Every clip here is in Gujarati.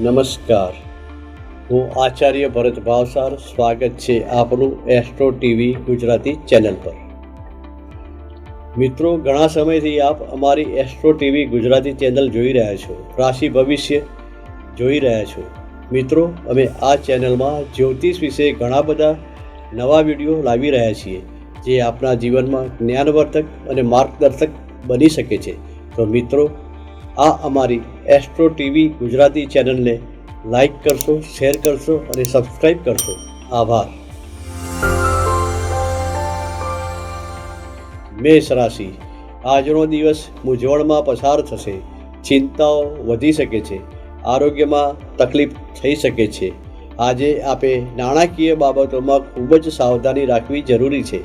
નમસ્કાર. હું આચાર્ય ભરત ભાવસાર, સ્વાગત છે આપનું એસ્ટ્રો ટીવી ગુજરાતી ચેનલ પર. મિત્રો, ઘણા સમયથી આપ અમારી એસ્ટ્રો ટીવી ગુજરાતી ચેનલ જોઈ રહ્યા છો, રાશિ ભવિષ્ય જોઈ રહ્યા છો. મિત્રો, અમે આ ચેનલમાં જ્યોતિષ વિશે ઘણા બધા નવા વીડિયો લાવી રહ્યા છીએ, જે આપણા જીવનમાં જ્ઞાનવર્ધક અને માર્ગદર્શક બની શકે છે. તો મિત્રો, આ અમારી એસ્ટ્રો ટીવી ગુજરાતી ચેનલને લાઈક કરશો, શેર કરશો અને સબસ્ક્રાઈબ કરશો. આભાર. મેષ રાશિ. આજનો દિવસ મૂંઝવણમાં પસાર થશે. ચિંતાઓ વધી શકે છે. આરોગ્યમાં તકલીફ થઈ શકે છે. આજે આપે નાણાકીય બાબતોમાં ખૂબ જ સાવધાની રાખવી જરૂરી છે.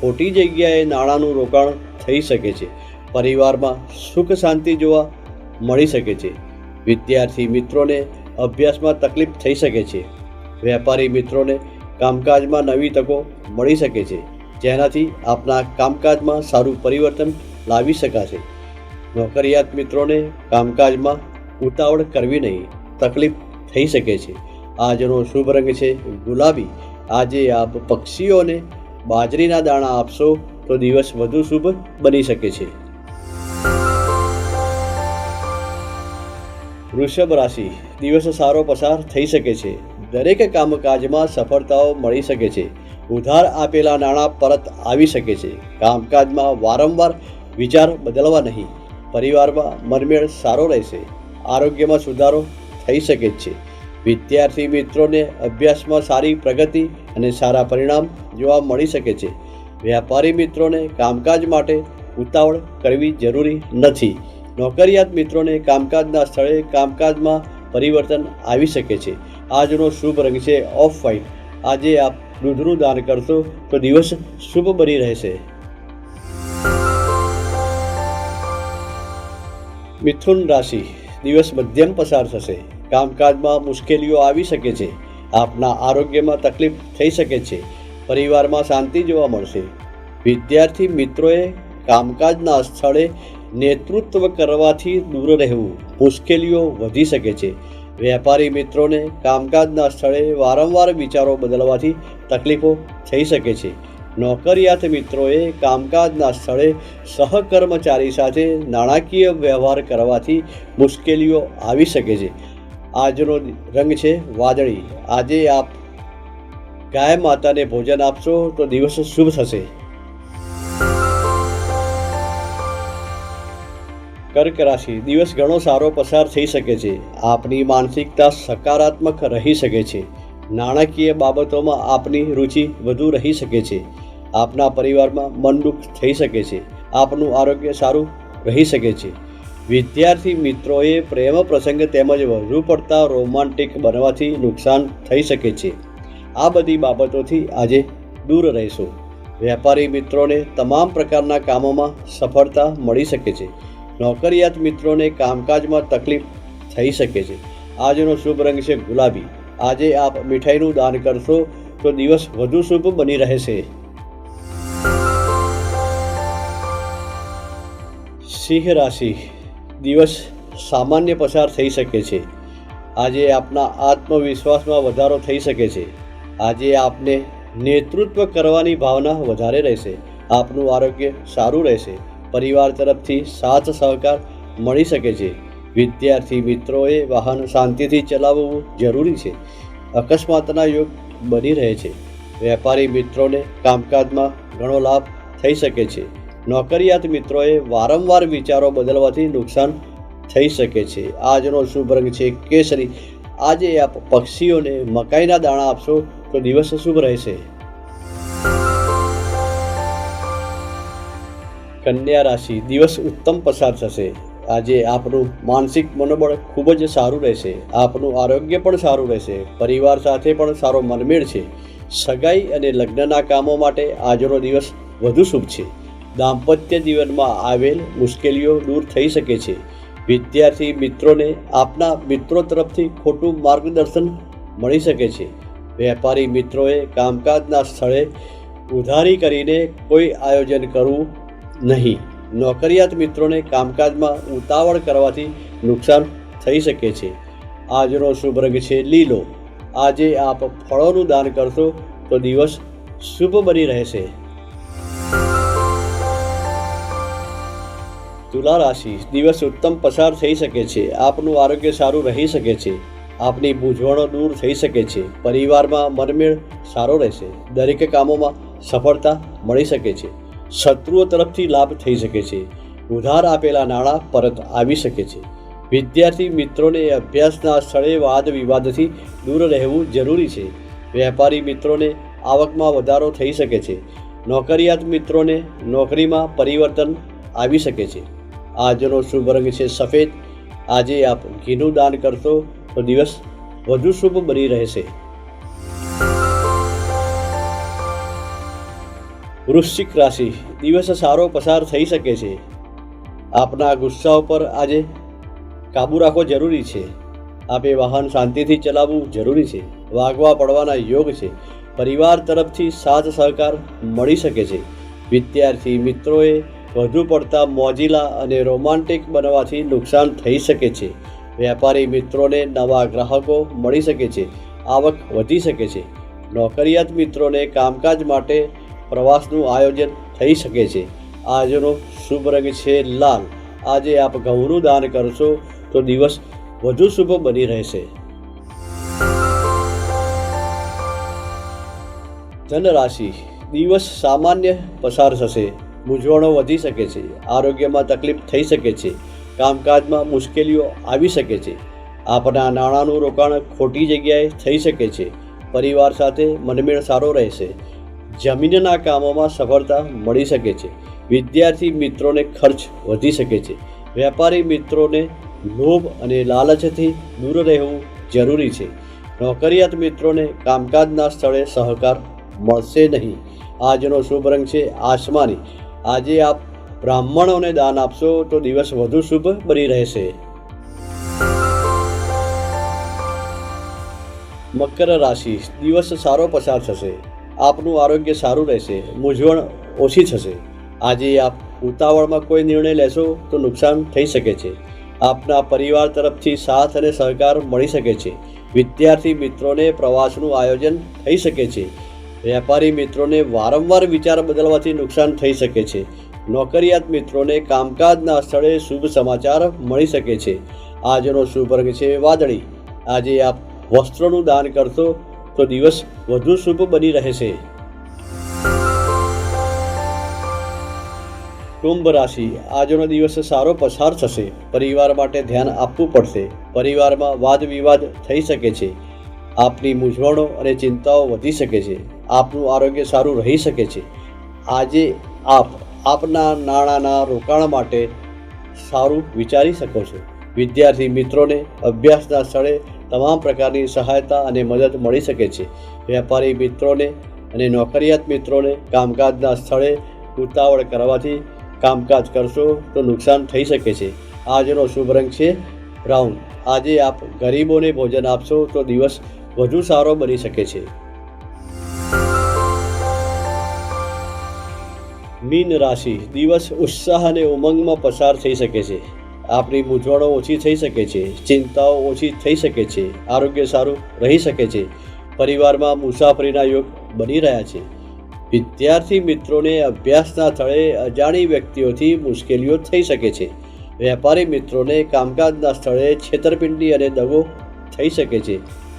ખોટી જગ્યાએ નાણાંનું રોકાણ થઈ શકે છે. પરિવારમાં સુખ શાંતિ જોવા મળી શકે છે. વિદ્યાર્થી મિત્રોને અભ્યાસમાં તકલીફ થઈ શકે છે. વેપારી મિત્રોને કામકાજમાં નવી તકો મળી શકે છે. જેનાથી આપના કામકાજમાં સારું પરિવર્તન લાવી શકાશે. નોકરિયાત મિત્રોને કામકાજમાં ઉતાવળ કરવી નહીં, તકલીફ થઈ શકે છે. આજનો શુભ રંગ છે ગુલાબી. આજે આપ પક્ષીઓને બાજરીના દાણા આપશો તો દિવસ વધુ શુભ બની શકે છે. વૃષભ રાશિ, દિવસ સારો પસાર થઈ શકે છે. દરેક કામકાજમાં સફળતાઓ મળી શકે છે. ઉધાર આપેલા નાણાં પરત આવી શકે છે. કામકાજમાં વારંવાર વિચાર બદલવા નહીં. પરિવારમાં મનમેળ સારો રહેશે. આરોગ્યમાં સુધારો થઈ શકે છે. વિદ્યાર્થી મિત્રોને અભ્યાસમાં સારી પ્રગતિ અને સારા પરિણામ જોવા મળી શકે છે. વ્યાપારી મિત્રોને કામકાજ માટે ઉતાવળ કરવી જરૂરી નથી. નોકરિયાત મિત્રોને કામકાજના સ્થળે કામકાજમાં પરિવર્તન આવી શકે છે. આજનો શુભ રંગ છે ઓફ વ્હાઇટ. આજે આપ દૂધનું દાન કરશો તો દિવસ શુભ બની રહેશે. મિથુન રાશિ, દિવસ મધ્યમ પસાર થશે. કામકાજમાં મુશ્કેલીઓ આવી શકે છે. આપના આરોગ્યમાં તકલીફ થઈ શકે છે. પરિવારમાં શાંતિ જોવા મળશે. વિદ્યાર્થી મિત્રોએ કામકાજના સ્થળે નેતૃત્વ કરવાથી દૂર રહેવું મુશ્કેલીઓ વધી શકે છે. વેપારી મિત્રોને કામકાજના સ્થળે વારંવાર વિચારો બદલવાથી તકલીફો થઈ શકે છે. નોકરિયાત મિત્રોએ કામકાજના સ્થળે સહકર્મચારી સાથે નાણાકીય વ્યવહાર કરવાથી મુશ્કેલીઓ આવી શકે છે. આજનો રંગ છે વાદળી. આજે આપ ગાય માતાને ભોજન આપશો તો દિવસ શુભ થશે. કર્ક રાશિ દિવસ ઘણો સારો પસાર થઈ શકે છે. આપની માનસિકતા સકારાત્મક રહી શકે છે. નાણાકીય બાબતોમાં આપની રુચિ વધુ રહી શકે છે. આપના પરિવારમાં મનદુખ થઈ શકે છે. આપનું આરોગ્ય સારું રહી શકે છે. વિદ્યાર્થી મિત્રોએ પ્રેમ પ્રસંગ તેમજ વધુ પડતા રોમાન્ટિક બનવાથી નુકસાન થઈ શકે છે. આ બધી બાબતોથી આજે દૂર રહેશો. વેપારી મિત્રોને તમામ પ્રકારના કામોમાં સફળતા મળી શકે છે. નોકરિયાત મિત્રોને કામકાજમાં તકલીફ થઈ શકે છે. આજનો શુભ રંગ છે ગુલાબી. આજે આપ મીઠાઈનું દાન કરશો તો દિવસ વધુ શુભ બની રહેશે. સિંહ રાશિ. દિવસ સામાન્ય પસાર થઈ શકે છે. આજે આપના આત્મવિશ્વાસમાં વધારો થઈ શકે છે. આજે આપને નેતૃત્વ કરવાની ભાવના વધારે રહેશે. આપનું આરોગ્ય સારું રહેશે. પરિવાર તરફથી સાથ સહકાર મળી શકે છે. વિદ્યાર્થી મિત્રોએ વાહન શાંતિથી ચલાવવું જરૂરી છે. અકસ્માતના યોગ બની રહે છે. વેપારી મિત્રોને કામકાજમાં ઘણો લાભ થઈ શકે છે. નોકરિયાત મિત્રોએ વારંવાર વિચારો બદલવાથી નુકસાન થઈ શકે છે. આજનો શુભ રંગ છે કેસરી. આજે આપ પક્ષીઓને મકાઈના દાણા આપશો તો દિવસ શુભ રહેશે. કન્યા રાશિ દિવસ ઉત્તમ પસાર થશે. આજે આપનું માનસિક મનોબળ ખૂબ જ સારું રહેશે. આપનું આરોગ્ય પણ સારું રહેશે. પરિવાર સાથે પણ સારો મનમેળ છે. સગાઈ અને લગ્નના કામો માટે આજનો દિવસ વધુ શુભ છે. દાંપત્ય જીવનમાં આવેલ મુશ્કેલીઓ દૂર થઈ શકે છે. વિદ્યાર્થી મિત્રોને આપના મિત્રો તરફથી ખોટું માર્ગદર્શન મળી શકે છે. વેપારી મિત્રોએ કામકાજના સ્થળે ઉધારી કરીને કોઈ આયોજન કરવું નહીં. નોકરિયાત મિત્રોને કામકાજમાં ઉતાવળ કરવાથી નુકસાન થઈ શકે છે. આજનો શુભ રંગ છે લીલો. આજે આપ ફળોનું દાન કરશો તો દિવસ શુભ બની રહેશે. તુલા રાશિ, દિવસ ઉત્તમ પસાર થઈ શકે છે. આપનું આરોગ્ય સારું રહી શકે છે. આપની મૂંઝવણો દૂર થઈ શકે છે. પરિવારમાં મનમેળ સારો રહેશે. દરેક કામોમાં સફળતા મળી શકે છે. શત્રુઓ તરફથી લાભ થઈ શકે છે. ઉધાર આપેલા નાણાં પરત આવી શકે છે. વિદ્યાર્થી મિત્રોને અભ્યાસના સ્થળે વાદ વિવાદથી દૂર રહેવું જરૂરી છે. વેપારી મિત્રોને આવકમાં વધારો થઈ શકે છે. નોકરિયાત મિત્રોને નોકરીમાં પરિવર્તન આવી શકે છે. આજનો શુભ રંગ છે સફેદ. આજે આપ ઘીનું દાન કરશો તો દિવસ વધુ શુભ બની રહેશે. વૃશ્ચિક રાશિ દિવસ સારો પસાર થઈ શકે છે. આપના ગુસ્સા ઉપર આજે કાબૂ રાખવો જરૂરી છે. આપે વાહન શાંતિથી ચલાવવું જરૂરી છે. વાગવા પડવાના યોગ છે. પરિવાર તરફથી સાથ સહકાર મળી શકે છે. વિદ્યાર્થી મિત્રોએ વધુ પડતા મોજીલા અને રોમાન્ટિક બનવાથી નુકસાન થઈ શકે છે. વેપારી મિત્રોને નવા ગ્રાહકો મળી શકે છે. આવક વધી શકે છે. નોકરિયાત મિત્રોને કામકાજ માટે પ્રવાસનું આયોજન થઈ શકે છે. આજનો શુભ રંગ છે લાલ. આજે આપ ઘઉંનું દાન કરશો તો દિવસ વધુ શુભ બની રહેશે. ધનરાશિ. દિવસ સામાન્ય પસાર થશે. મૂંઝવણો વધી શકે છે. આરોગ્યમાં તકલીફ થઈ શકે છે. કામકાજમાં મુશ્કેલીઓ આવી શકે છે. આપના નાણાંનું રોકાણ ખોટી જગ્યાએ થઈ શકે છે. પરિવાર સાથે મનમેળ સારો રહેશે. જમીનના કામોમાં સફળતા મળી શકે છે. વિદ્યાર્થી મિત્રોને ખર્ચ વધી શકે છે. વેપારી મિત્રોને લોભ અને લાલચથી દૂર રહેવું જરૂરી છે. નોકરિયાત મિત્રોને કામકાજના સ્થળે સહકાર મળશે નહીં. આજનો શુભ રંગ છે આસમાની. આજે આપ બ્રાહ્મણોને દાન આપશો તો દિવસ વધુ શુભ બની રહેશે. મકર રાશિ. દિવસ સારો પસાર થશે. આપનું આરોગ્ય સારું રહેશે, મૂંઝવણ ઓછી થશે. આજે આપ ઉતાવળમાં કોઈ નિર્ણય લેશો તો નુકસાન થઈ શકે છે. આપના પરિવાર તરફથી સાથ અને સહકાર મળી શકે છે. વિદ્યાર્થી મિત્રોને પ્રવાસનું આયોજન થઈ શકે છે. વેપારી મિત્રોને વારંવાર વિચાર બદલવાથી નુકસાન થઈ શકે છે. નોકરિયાત મિત્રોને કામકાજના સ્થળે શુભ સમાચાર મળી શકે છે. આજનો શુભ રંગ છે વાદળી. આજે આપ વસ્ત્રોનું દાન કરશો તો દિવસ વધુ શુભ બની રહેશે કુંભ રાશિ, આજનો દિવસ સારો પસાર થશે. પરિવાર માટે ધ્યાન આપવું પડશે. પરિવારમાં વાદ વિવાદ થઈ શકે છે. આપની મૂંઝવણો અને ચિંતાઓ વધી શકે છે. આપનું આરોગ્ય સારું રહી શકે છે. આજે આપ આપના નાણાંના રોકાણ માટે સારું વિચારી શકો છો. વિદ્યાર્થી મિત્રોને અભ્યાસના સ્થળે તમામ પ્રકારની સહાયતા અને મદદ મળી શકે છે. વેપારી મિત્રોને અને નોકરિયાત મિત્રોને કામકાજના સ્થળે ઉતાવળ કરવાથી કામકાજ કરશો તો નુકસાન થઈ શકે છે. આજનો શુભ રંગ છે બ્રાઉન આજે આપ ગરીબોને ભોજન આપશો તો દિવસ વધુ સારો બની શકે છે. મીન રાશિ. દિવસ ઉત્સાહ અને ઉમંગમાં પસાર થઈ શકે છે. આપણી મૂંઝવણો ઓછી થઈ શકે છે, ચિંતાઓ ઓછી થઈ શકે છે, આરોગ્ય સારું રહી શકે છે. પરિવારમાં મુસાફરીના યોગ બની રહ્યા છે. વિદ્યાર્થી મિત્રોને અભ્યાસના સ્થળે અજાણી વ્યક્તિઓથી મુશ્કેલીઓ થઈ શકે છે. વેપારી મિત્રોને કામકાજના સ્થળે છેતરપિંડી અને દગો થઈ શકે છે.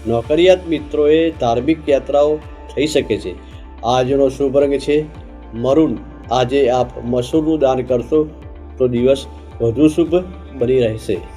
નોકરિયાત મિત્રોએ ધાર્મિક યાત્રાઓ થઈ શકે છે. આજનો શુભ રંગ છે મરૂન. આજે આપ મસૂરનું દાન કરશો તો દિવસ વધુ શુભ બની રહેશે.